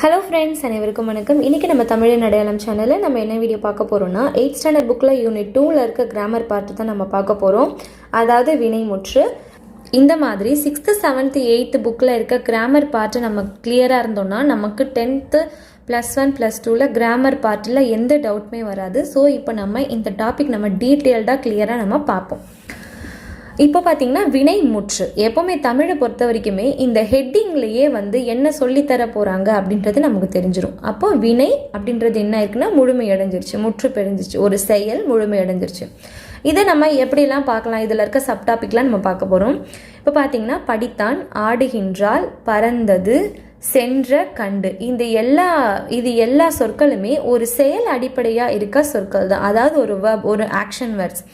Hello friends அனைவருக்கும் வணக்கம். இன்றைக்கி நம்ம தமிழின் அடையாளம் சேனலில் நம்ம என்ன வீடியோ பார்க்க போகிறோம்னா எயிட் ஸ்டாண்டர்ட் புக்கில் யூனிட் டூவில் இருக்க கிராமர் பார்ட்டு தான் நம்ம பார்க்க போகிறோம் அதாவது வினைமுற்று இந்த மாதிரி சிக்ஸ்த்து செவன்த்து எயித்து புக்கில் இருக்க கிராமர் பார்ட்டு நம்ம கிளியராக இருந்தோம்னா நமக்கு டென்த்து ப்ளஸ் ஒன் ப்ளஸ் டூவில் கிராமர் பார்ட்டில் எந்த டவுட்டுமே வராது. ஸோ இப்போ நம்ம இந்த டாபிக் நம்ம டீட்டெயில்டாக கிளியராக நம்ம பார்ப்போம். இப்போ பார்த்தீங்கன்னா வினை முற்று. எப்போவுமே தமிழை பொறுத்த வரைக்குமே இந்த ஹெட்டிங்லேயே வந்து என்ன சொல்லித்தர போகிறாங்க அப்படின்றது நமக்கு தெரிஞ்சிடும் அப்போ வினை அப்படின்றது என்ன இருக்குன்னா முழுமை அடைஞ்சிருச்சு முற்று பெருஞ்சிருச்சு. ஒரு செயல் முழுமை அடைஞ்சிருச்சு. இதை நம்ம எப்படிலாம் பார்க்கலாம்? இதில் இருக்க சப்டாபிக்லாம் நம்ம பார்க்க போகிறோம் இப்போ பார்த்தீங்கன்னா படித்தான் ஆடுகின்றால் பறந்தது சென்ற கண்டு. இந்த எல்லா இது எல்லா சொற்களுமே ஒரு செயல் அடிப்படையாக இருக்க சொற்கள் தான். அதாவது ஒரு verb ஒரு ஆக்ஷன் வேர்ட்ஸ்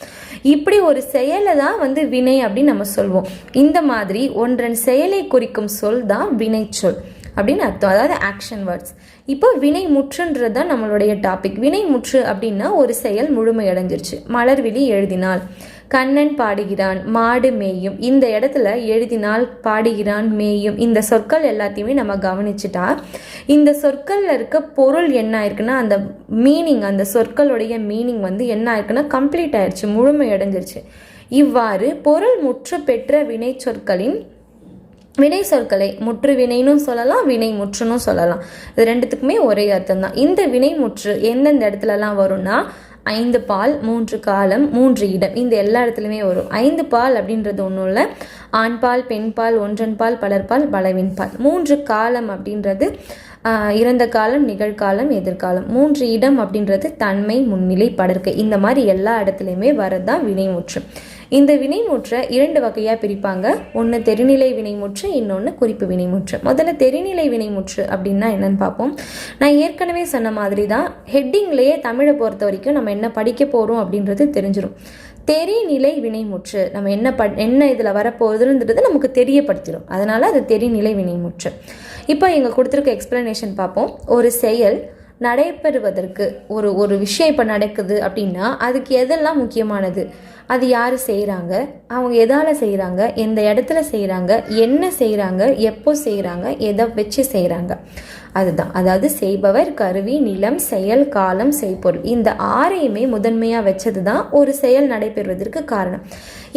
இப்படி ஒரு செயலை தான் வந்து வினை அப்படின்னு நம்ம சொல்வோம். இந்த மாதிரி ஒன்றன் செயலை குறிக்கும் சொல் தான் வினைச்சொல் அப்படின்னு அர்த்தம். அதாவது ஆக்ஷன் வேர்ட்ஸ் இப்போ வினை முற்றுன்றது தான் நம்மளுடைய டாபிக் வினை முற்று அப்படின்னா ஒரு செயல் முழுமையடைஞ்சிருச்சு மலர்விழி எழுதினால். கண்ணன் பாடுகிறான் மாடு மேயும். இந்த இடத்துல எழுதினால் பாடுகிறான் மேயும். இந்த சொற்கள் எல்லாத்தையுமே நம்ம கவனிச்சுட்டா இந்த சொற்களில் இருக்க பொருள் என்ன ஆயிருக்குன்னா அந்த மீனிங் அந்த சொற்களுடைய மீனிங் வந்து என்ன ஆயிருக்குன்னா கம்ப்ளீட் ஆயிடுச்சு முழுமை அடைஞ்சிருச்சு. இவ்வாறு பொருள் முற்று பெற்ற வினை சொற்களின் வினை சொற்களை முற்று வினைனும் சொல்லலாம் வினை முற்றுனும் சொல்லலாம். இது ரெண்டுத்துக்குமே ஒரே அர்த்தம் தான் இந்த வினை முற்று எந்தெந்த இடத்துலலாம் வரும்னா ஐந்து பால் மூன்று காலம் மூன்று இடம். இந்த எல்லா இடத்துலையுமே வரும். ஐந்து பால் அப்படின்றது ஒன்றும் இல்லை. ஆண் பால் பெண் பால் ஒன்றன் பால் பலர்பால் பலவின் பால். மூன்று காலம் அப்படின்றது இறந்த காலம் நிகழ்காலம் எதிர்காலம். மூன்று இடம் அப்படின்றது தன்மை முன்னிலை படர்க்கை இந்த மாதிரி எல்லா இடத்துலையுமே வரதான் வினைமுற்று. இந்த வினைமுற்றை இரண்டு வகையாக பிரிப்பாங்க. ஒன்று தெரிநிலை வினைமுற்று இன்னொன்று குறிப்பு வினைமுற்று. முதல்ல தெரிநிலை வினைமுற்று அப்படின்னா என்னன்னு பார்ப்போம். நான் ஏற்கனவே சொன்ன மாதிரி தான் ஹெட்டிங்லேயே தமிழை பொறுத்த வரைக்கும் நம்ம என்ன படிக்க போகிறோம் அப்படின்றது தெரிஞ்சிடும் தெரிநிலை வினைமுற்று நம்ம என்ன ப என்ன இதில் வரப்போகுதுன்றது நமக்கு தெரியப்படுத்திடும் அதனால் அது தெரிநிலை வினைமுற்று. இப்போ இங்கே கொடுத்துருக்க எக்ஸ்பிளனேஷன் பார்ப்போம். ஒரு செயல் நடைபெறுவதற்கு ஒரு ஒரு விஷயம் இப்போ நடக்குது அப்படின்னா அதுக்கு எதெல்லாம் முக்கியமானது? அது யார் செய்கிறாங்க அவங்க எதால் செய்கிறாங்க எந்த இடத்துல செய்கிறாங்க என்ன செய்கிறாங்க எப்போ செய்கிறாங்க எதை வச்சு செய்கிறாங்க அதுதான். அதாவது செய்பவர் கருவி நிலம் செயல் காலம் செய்பொருள். இந்த ஆறையுமே முதன்மையாக வச்சது தான் ஒரு செயல் நடைபெறுவதற்கு காரணம்.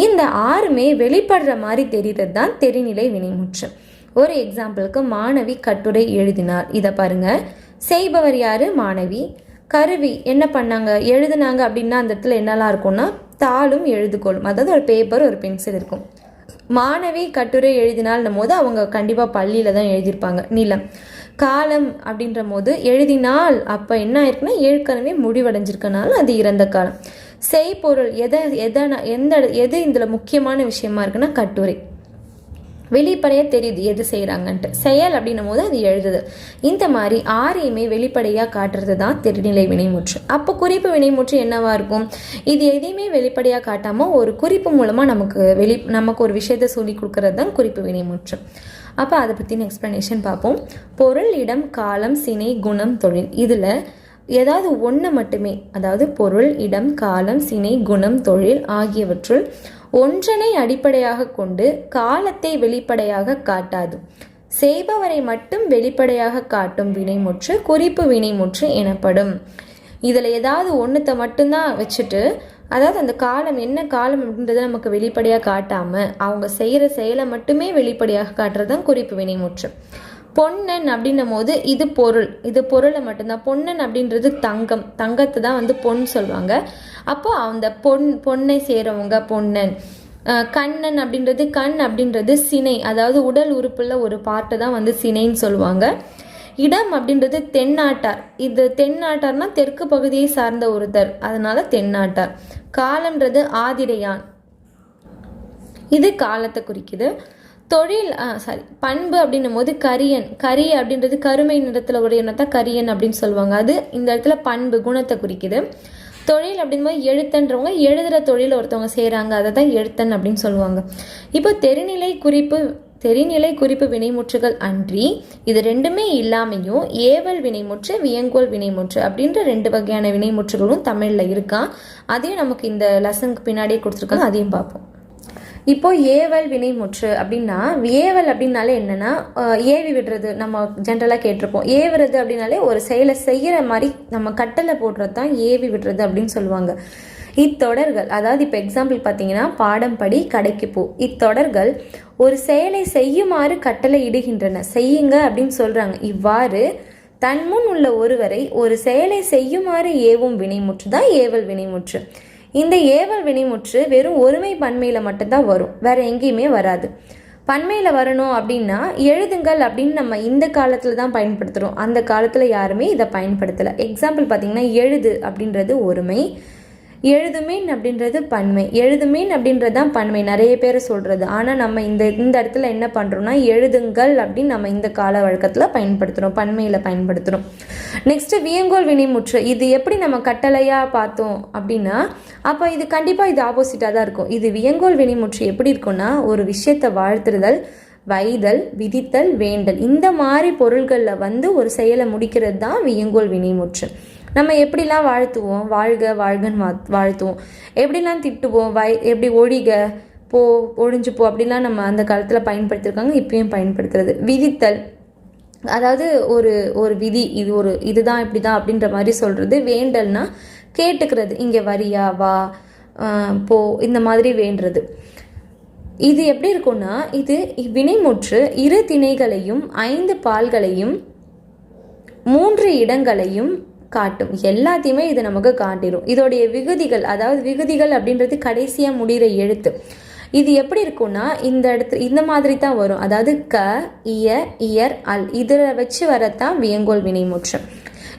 இந்த ஆறுமே வெளிப்படுற மாதிரி தெரிகிறது தான் தெரிநிலை வினைமுற்று. ஒரு எக்ஸாம்பிளுக்கு மாணவி கட்டுரை எழுதினார் இதை பாருங்கள் செய்பவர் யார்? மாணவி. கருவி என்ன பண்ணாங்க? எழுதுனாங்க அப்படின்னா அந்த இடத்துல என்னெல்லாம் இருக்கும்னா தாளும் எழுதுகோளும். அதாவது ஒரு பேப்பர் ஒரு பென்சில் இருக்கும். மாணவி கட்டுரை எழுதினால்னும் போது அவங்க கண்டிப்பாக பள்ளியில் தான் எழுதியிருப்பாங்க. நிலம். காலம் அப்படின்ற போது எழுதினால் அப்போ என்ன ஆயிருக்குன்னா ஏற்கனவே முடிவடைஞ்சிருக்கனால அது இறந்த காலம். செய்பொருள் எதை எதை எந்த எது இதில் முக்கியமான விஷயமா இருக்குன்னா கட்டுரை. வெளிப்படையாக தெரியுது எது செய்கிறாங்கன்ட்டு செயல் அப்படின்னும் போது அது எழுதுது. இந்த மாதிரி ஆறையுமே வெளிப்படையாக காட்டுறது தான் திருநிலை வினைமுற்று. அப்போ குறிப்பு வினைமுற்று என்னவாக இருக்கும்? இது எதையுமே வெளிப்படையாக காட்டாமல் ஒரு குறிப்பு மூலமாக நமக்கு வெளி நமக்கு ஒரு விஷயத்தை சொல்லி கொடுக்கறது தான் குறிப்பு வினைமுற்று. அப்போ அதை பற்றின எக்ஸ்ப்ளனேஷன் பார்ப்போம். பொருள் இடம் காலம் சினை குணம் தொழில். இதில் ஏதாவது ஒன்று மட்டுமே அதாவது பொருள் இடம் காலம் சினை குணம் தொழில் ஆகியவற்றுள் ஒன்றனை அடிப்படையாக கொண்டு காலத்தை வெளிப்படையாக காட்டாது. செய்பவரை மட்டும் வெளிப்படையாக காட்டும் வினைமுற்று குறிப்பு வினைமுற்று எனப்படும். இதில் ஏதாவது ஒன்றுத்தை மட்டும்தான் வச்சுட்டு அதாவது அந்த காலம் என்ன காலம் அப்படின்றத நமக்கு வெளிப்படையாக காட்டாமல் அவங்க செய்கிற செயலை மட்டுமே வெளிப்படையாக காட்டுறது தான் குறிப்பு வினைமுற்று. பொன்னன் அப்படின்னும் போது இது பொருள். இது பொருளை மட்டும்தான். பொன்னன் அப்படின்றது தங்கம். தங்கத்தை தான் வந்து பொன் சொல்லுவாங்க அப்போ அந்த பொன் பொன்னை சேரவங்க பொன்னன். கண்ணன் அப்படின்றது கண் அப்படின்றது சினை. அதாவது உடல் உறுப்பில் ஒரு பார்ட்டை தான் வந்து சினைன்னு சொல்லுவாங்க. இடம் அப்படின்றது தென்னாட்டார். இது தென்னாட்டார்னா தெற்கு பகுதியை சார்ந்த ஒருத்தர். அதனால தென்னாட்டார். காலம்ன்றது ஆதிரையான். இது காலத்தை குறிக்குது. தொழில் சாரி பண்பு அப்படின்னும் போது கரியன். கரி அப்படின்றது கருமை நிறத்தில் உடையனத்தான் கரியன் அப்படின்னு சொல்லுவாங்க. அது இந்த இடத்துல பண்பு குணத்தை குறிக்குது. தொழில் அப்படின்போது எழுத்துன்றவங்க எழுதுகிற தொழில் ஒருத்தவங்க செய்கிறாங்க அதை தான் எழுத்தன் அப்படின்னு சொல்லுவாங்க. இப்போ தெரிநிலை குறிப்பு தெரிநிலை குறிப்பு வினைமுற்றுகள் அன்றி இது ரெண்டுமே இல்லாமையும் ஏவல் வினைமுற்று வியங்கோல் வினைமுற்று அப்படின்ற ரெண்டு வகையான வினைமுற்றுகளும் தமிழில் இருக்கா? அதையும் நமக்கு இந்த லெசனுக்கு பின்னாடியே கொடுத்துருக்காங்க அதையும் பார்ப்போம். இப்போ ஏவல் வினைமுற்று அப்படின்னா ஏவல் அப்படின்னாலே என்னன்னா ஏவி விடுறது நம்ம ஜென்ரலாக கேட்டிருப்போம். ஏவுறது அப்படின்னாலே ஒரு செயலை செய்கிற மாதிரி நம்ம கட்டளை போடுறது தான் ஏவி விடுறது அப்படின்னு சொல்லுவாங்க. இத்தொடர்கள் அதாவது இப்போ எக்ஸாம்பிள் பார்த்தீங்கன்னா பாடம் படி கடைக்கு போ. இத்தொடர்கள் ஒரு செயலை செய்யுமாறு கட்டளை இடுகின்றன. செய்யுங்க அப்படின்னு சொல்கிறாங்க இவ்வாறு தன்முன் உள்ள ஒருவரை ஒரு செயலை செய்யுமாறு ஏவும் வினைமுற்று தான் ஏவல் வினைமுற்று இந்த ஏவல் வினைமுற்று வெறும் ஒருமை பன்மையில் மட்டும்தான் வரும். வேற எங்கேயுமே வராது. பன்மையில் வரணும் அப்படின்னா எழுதுங்கள் அப்படின்னு நம்ம இந்த காலத்தில் தான் பயன்படுத்துகிறோம் அந்த காலத்தில் யாருமே இதை பயன்படுத்தலை. எக்ஸாம்பிள் பார்த்தீங்கன்னா எழுது அப்படின்றது ஒருமை. எழுதுமீன் அப்படின்றது பன்மை. எழுதுமீன் அப்படின்றது தான் பன்மை. நிறைய பேர் சொல்கிறது ஆனால் நம்ம இந்த இந்த இடத்துல என்ன பண்ணுறோம்னா எழுதுங்கள் அப்படின்னு நம்ம இந்த கால வழக்கத்தில் பயன்படுத்துகிறோம் பன்மையில் பயன்படுத்துகிறோம் நெக்ஸ்ட்டு வியங்கோல் வினைமுற்று. இது எப்படி நம்ம கட்டளையாக பார்த்தோம் அப்படின்னா அப்போ இது கண்டிப்பாக இது ஆப்போசிட்டாக தான் இருக்கும். இது வியங்கோல் வினைமுற்று எப்படி இருக்கும்னா ஒரு விஷயத்தை வாழ்த்துறுதல் வைதல் விதித்தல் வேண்டல். இந்த மாதிரி பொருள்களில் வந்து ஒரு செயலை முடிக்கிறது தான் வியங்கோல் வினைமுற்று. நம்ம எப்படிலாம் வாழ்த்துவோம்? வாழ்க வாழ்கன்னு வா வாழ்த்துவோம். எப்படிலாம் திட்டுவோம்? வை எப்படி ஒழிக போ ஒழிஞ்சு போ அப்படிலாம் நம்ம அந்த காலத்தில் பயன்படுத்தியிருக்காங்க இப்பயும் பயன்படுத்துறது. விதித்தல். அதாவது ஒரு ஒரு விதி இது ஒரு இதுதான் இப்படி தான் அப்படின்ற மாதிரி சொல்கிறது வேண்டல்னா கேட்டுக்கிறது. இங்கே வரியா வா போ இந்த மாதிரி வேண்டுறது. இது எப்படி இருக்கும்னா இது வினைமுற்று இரு திணைகளையும் ஐந்து பால்களையும் மூன்று இடங்களையும் காட்டும். எல்லாத்தையுமே இது நமக்கு காட்டிடும் இதோடைய விகுதிகள் அதாவது விகுதிகள் அப்படின்றது கடைசியாக முடிகிற எழுத்து. இது எப்படி இருக்கும்னா இந்த இடத்து இந்த மாதிரி தான் வரும். அதாவது க இய இயர் அல். இதில் வச்சு வரத்தான் வியங்கோல் வினைமுற்று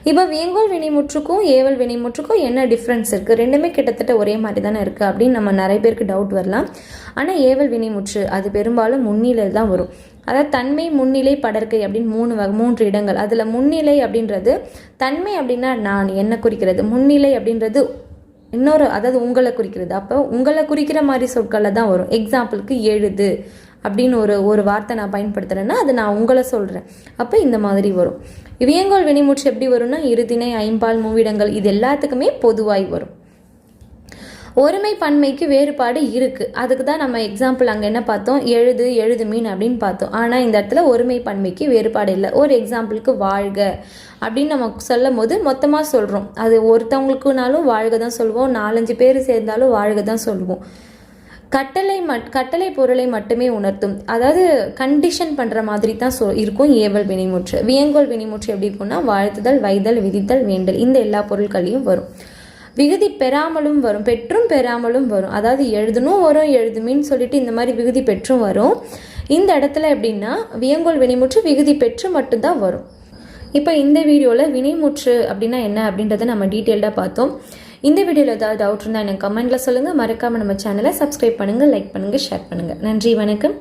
இப்போ வேங்கோல் வினைமுற்றுக்கும் ஏவல் வினைமுற்றுக்கும் என்ன டிஃப்ரென்ஸ் இருக்குது ரெண்டுமே கிட்டத்தட்ட ஒரே மாதிரி தானே இருக்குது அப்படின்னு நம்ம நிறைய பேருக்கு டவுட் வரலாம். ஆனால் ஏவல் வினைமுற்று அது பெரும்பாலும் முன்னிலையில் தான் வரும். அதாவது தன்மை முன்னிலை படர்க்கை அப்படின்னு மூணு வகை மூன்று இடங்கள். அதில் முன்னிலை அப்படின்றது தன்மை அப்படின்னா நான் என்ன குறிக்கிறது. முன்னிலை அப்படின்றது இன்னொரு அதாவது உங்களை குறிக்கிறது. அப்போ உங்களை குறிக்கிற மாதிரி சொற்களில் தான் வரும். எக்ஸாம்பிளுக்கு எழுது. அப்படின்னு ஒரு ஒரு வார்த்தை நான் பயன்படுத்துகிறேன்னா அது நான் உங்களை சொல்கிறேன் அப்போ இந்த மாதிரி வரும். வியங்கோல் வினிமூச்சு எப்படி வரும்னா இருதிணை ஐம்பால் மூவிடங்கள் இது எல்லாத்துக்குமே பொதுவாய் வரும். ஒருமை பன்மைக்கு வேறுபாடு இருக்குது அதுக்கு தான் நம்ம எக்ஸாம்பிள் அங்கே என்ன பார்த்தோம்? எழுது எழுது மீன் அப்படின்னு பார்த்தோம். ஆனால் இந்த இடத்துல ஒருமை பன்மைக்கு வேறுபாடு இல்லை. ஒரு எக்ஸாம்பிளுக்கு வாழ்க அப்படின்னு நம்ம சொல்லும் போது மொத்தமாக சொல்கிறோம் அது ஒருத்தவங்களுக்குனாலும் வாழ்க தான் சொல்லுவோம் நாலஞ்சு பேர் சேர்ந்தாலும் வாழ்க தான் சொல்லுவோம் கட்டளை மட் கட்டளை பொருளை மட்டுமே உணர்த்தும். அதாவது கண்டிஷன் பண்ணுற மாதிரி தான் சொ இருக்கும் ஏவல் வினைமுற்று. வியங்கோல் வினைமுற்று எப்படி இருக்கும்னா வாழ்த்துதல் வைதல் விதித்தல் வேண்டல் இந்த எல்லா பொருட்களையும் வரும். விகுதி பெறாமலும் வரும் பெற்றும் பெறாமலும் வரும். அதாவது எழுதணும் வரும் எழுதுமின்னு சொல்லிட்டு இந்த மாதிரி விகுதி பெற்றும் வரும். இந்த இடத்துல எப்படின்னா வியங்கோல் வினைமுற்று விகுதி பெற்று மட்டும்தான் வரும். இப்போ இந்த வீடியோவில் வினைமுற்று அப்படின்னா என்ன அப்படின்றத நம்ம டீட்டெயில்டாக பார்த்தோம். இந்த வீடியோவில் ஏதாவது டவுட் இருந்தால் எனக்கு கமெண்ட்டில் சொல்லுங்கள் மறக்காமல் நம்ம சேனலை சப்ஸ்கிரைப் பண்ணுங்கள் லைக் பண்ணுங்கள் ஷேர் பண்ணுங்கள் நன்றி வணக்கம்.